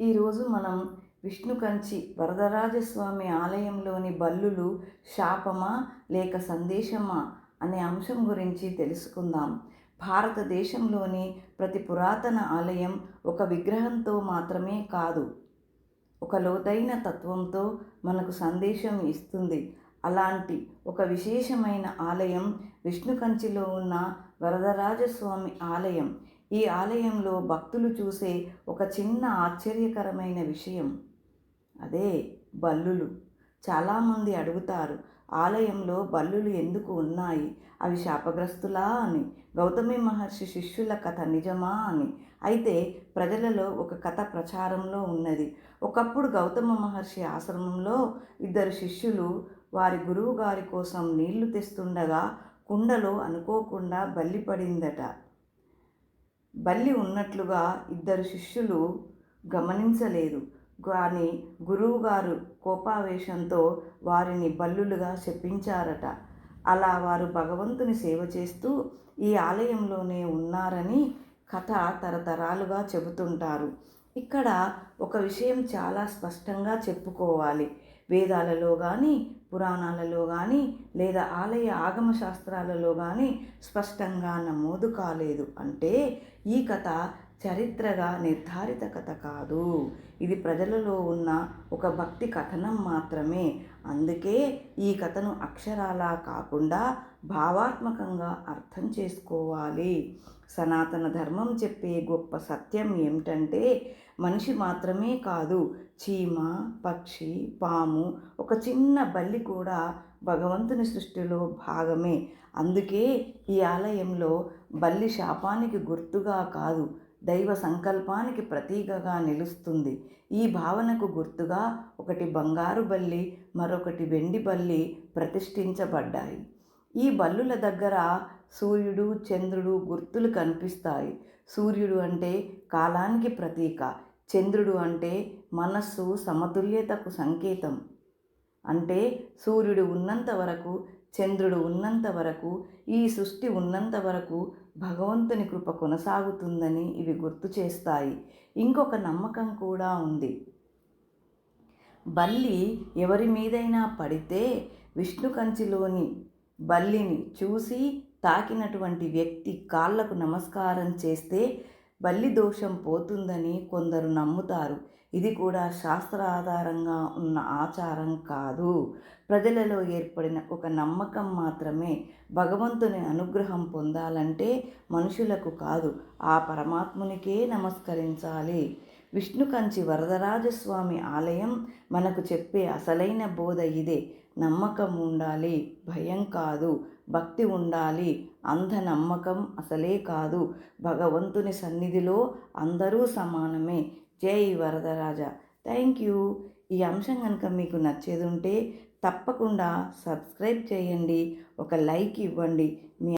ఈరోజు మనం విష్ణు కంచి వరదరాజస్వామి ఆలయంలోని బల్లులు శాపమా లేక సందేశమా అనే అంశం గురించి తెలుసుకుందాం. భారతదేశంలోని ప్రతి పురాతన ఆలయం ఒక విగ్రహంతో మాత్రమే కాదు ఒక లోతైన తత్వంతో మనకు సందేశం ఇస్తుంది. అలాంటి ఒక విశేషమైన ఆలయం విష్ణుకంచిలో ఉన్న వరదరాజస్వామి ఆలయం. ఈ ఆలయంలో భక్తులు చూసే ఒక చిన్న ఆశ్చర్యకరమైన విషయం. అదే బల్లులు. చాలామంది అడుగుతారు ఆలయంలో బల్లులు ఎందుకు ఉన్నాయి? అవి శాపగ్రస్తులా అని గౌతమి మహర్షి శిష్యుల కథ నిజమా అని. అయితే ప్రజలలో ఒక కథ ప్రచారంలో ఉన్నది. ఒకప్పుడు గౌతమ మహర్షి ఆశ్రమంలో ఇద్దరు శిష్యులు వారి గురువు గారి కోసం నీళ్ళు తెస్తుండగా కుండలో అనుకోకుండా బల్లి పడిందట. బల్లి ఉన్నట్లుగా ఇద్దరు శిష్యులు గమనించలేదు. కానీ గురువుగారు కోపావేశంతో వారిని బల్లులుగా చెప్పించారట అలా వారు భగవంతుని సేవ చేస్తూ ఈ ఆలయంలోనే ఉన్నారని కథ తరతరాలుగా చెబుతుంటారు. ఇక్కడ ఒక విషయం చాలా స్పష్టంగా చెప్పుకోవాలి. వేదాలలో కానీ పురాణాలలో కానీ లేదా ఆలయ ఆగమ శాస్త్రాలలో కానీ స్పష్టంగా నమోదు కాలేదు. అంటే ఈ కథ చరిత్రగా నిర్ధారిత కథ కాదు. ఇది ప్రజలలో ఉన్న ఒక భక్తి కథనం మాత్రమే. అందుకే ఈ కథను అక్షరాలా కాకుండా భావాత్మకంగా అర్థం చేసుకోవాలి. సనాతన ధర్మం చెప్పే గొప్ప సత్యం ఏమిటంటే మనిషి మాత్రమే కాదు చీమ పక్షి పాము ఒక చిన్న బల్లి కూడా భగవంతుని సృష్టిలో భాగమే. అందుకే ఈ ఆలయంలో బల్లి శాపానికి గుర్తుగా కాదు దైవ సంకల్పానికి ప్రతీకగా నిలుస్తుంది. ఈ భావనకు గుర్తుగా ఒకటి బంగారు బల్లి మరొకటి వెండి బల్లి ప్రతిష్ఠించబడ్డాయి. ఈ బల్లుల దగ్గర సూర్యుడు చంద్రుడు గుర్తులు కనిపిస్తాయి. సూర్యుడు అంటే కాలానికి ప్రతీక చంద్రుడు అంటే మనస్సు సమతుల్యతకు సంకేతం. అంటే సూర్యుడు ఉన్నంత వరకు చంద్రుడు ఉన్నంత వరకు ఈ సృష్టి ఉన్నంత వరకు భగవంతుని కృప కొనసాగుతుందని ఇవి గుర్తు చేస్తాయి. ఇంకొక నమ్మకం కూడా ఉంది. బల్లి ఎవరి మీదైనా పడితే విష్ణు కంచిలోని బల్లిని చూసి తాకినటువంటి వ్యక్తి కాళ్ళకు నమస్కారం చేస్తే బల్లి దోషం పోతుందని కొందరు నమ్ముతారు. ఇది కూడా శాస్త్ర ఆధారంగా ఉన్న ఆచారం కాదు. ప్రజలలో ఏర్పడిన ఒక నమ్మకం మాత్రమే భగవంతుని అనుగ్రహం పొందాలంటే మనుషులకు కాదు ఆ పరమాత్మునికే నమస్కరించాలి. విష్ణు కంచి వరదరాజస్వామి ఆలయం మనకు చెప్పే అసలైన బోధ ఇదే. నమ్మకం ఉండాలి భయం కాదు భక్తి ఉండాలి. అంధ నమ్మకం అసలే కాదు. భగవంతుని సన్నిధిలో అందరూ సమానమే. జై వరదరాజ. Thank you. ఈ అంశం కనుక మీకు నచ్చేది ఉంటే తప్పకుండా సబ్స్క్రైబ్ చేయండి. ఒక లైక్ ఇవ్వండి. మీ